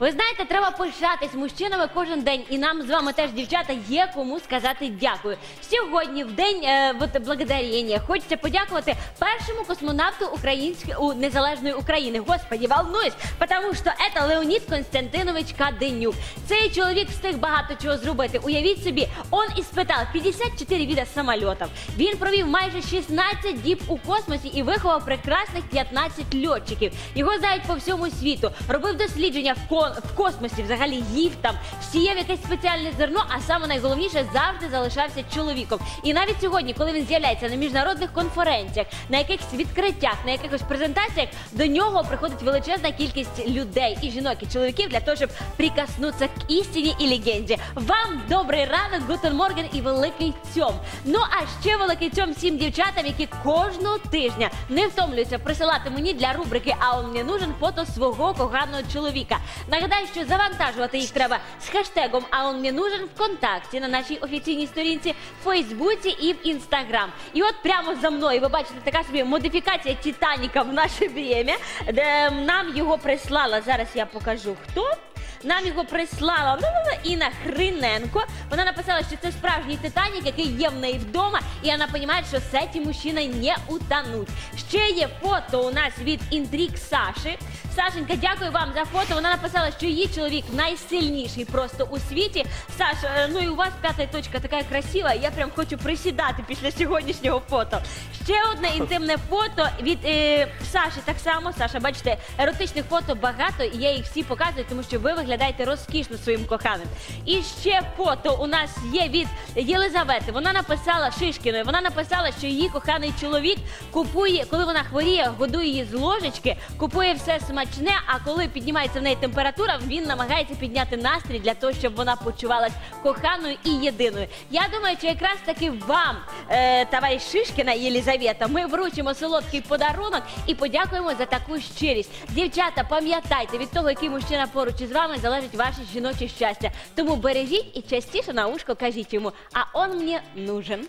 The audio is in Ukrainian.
Ви знаєте, треба пишатись мужчинами кожен день, і нам з вами теж, дівчата, є кому сказати дякую. Сьогодні, в день е, от, благодарення, хочеться подякувати першому космонавту української у незалежної України. Господі, волнуюсь, тому що це Леонід Константинович Каденюк. Цей чоловік встиг багато чого зробити. Уявіть собі, он іспитав 54 вида самольотів. Він провів майже 16 діб у космосі і виховав прекрасних 15 льотчиків. Його знають по всьому світу. Робив дослідження в, ко- в космосі, взагалі їв там, сіяв якесь спеціальне зерно, а саме найголовніше завжди залишався чоловіком. І навіть сьогодні, коли він з'являється на міжнародних конференціях, на якихось відкриттях, на якихось презентаціях, до нього приходить величезна кількість людей і жінок, і чоловіків для того, щоб прикоснутися к істині і легенді. Вам добрий ранок, гутен морген і великий цьом. Ну а ще великий цьом всім дівчатам, які кожного тижня не втомлюються присилати мені для рубрики А он мені нужен фото свого коханого чоловіка. Нагадаю, що завантажувати їх треба з хештегом А он мені нужен ВКонтакті на нашій офіційній сторінці в Фейсбуці і в Інстаграм. І от прямо за мною ви бачите така собі модифікація Титаніка в наше время, де нам його прислала. Зараз я покажу хто. Нам його прислала Інна Хриненко. Вона написала, що це справжній Титанік, який є в неї вдома, і вона розуміє, що з цим мужчиною не утонуть. Ще є фото у нас від інтриг Саші. Сашенька, дякую вам за фото. Вона написала, що її чоловік найсильніший просто у світі. Саша, е, ну і у вас п'ята точка така красива. Я прям хочу присідати після сьогоднішнього фото. Ще одне інтимне фото від е, Саші. Так само, Саша, бачите, еротичних фото багато, і я їх всі показую, тому що ви виглядаєте розкішно своїм коханим. І ще фото у нас є від Єлизавети. Вона написала Шишкіної. Вона написала, що її коханий чоловік купує, коли вона хворіє, годує її з ложечки, купує все смачне. А коли піднімається в неї температура, він намагається підняти настрій для того, щоб вона почувалась коханою і єдиною. Я думаю, що якраз таки вам, е, товариш Шишкіна Єлизавета, ми вручимо солодкий подарунок і подякуємо за таку щирість. Дівчата, пам'ятайте, від того, який мужчина поруч із вами, залежить ваше жіноче щастя. Тому бережіть і частіше на ушко кажіть йому, а он мені нужен.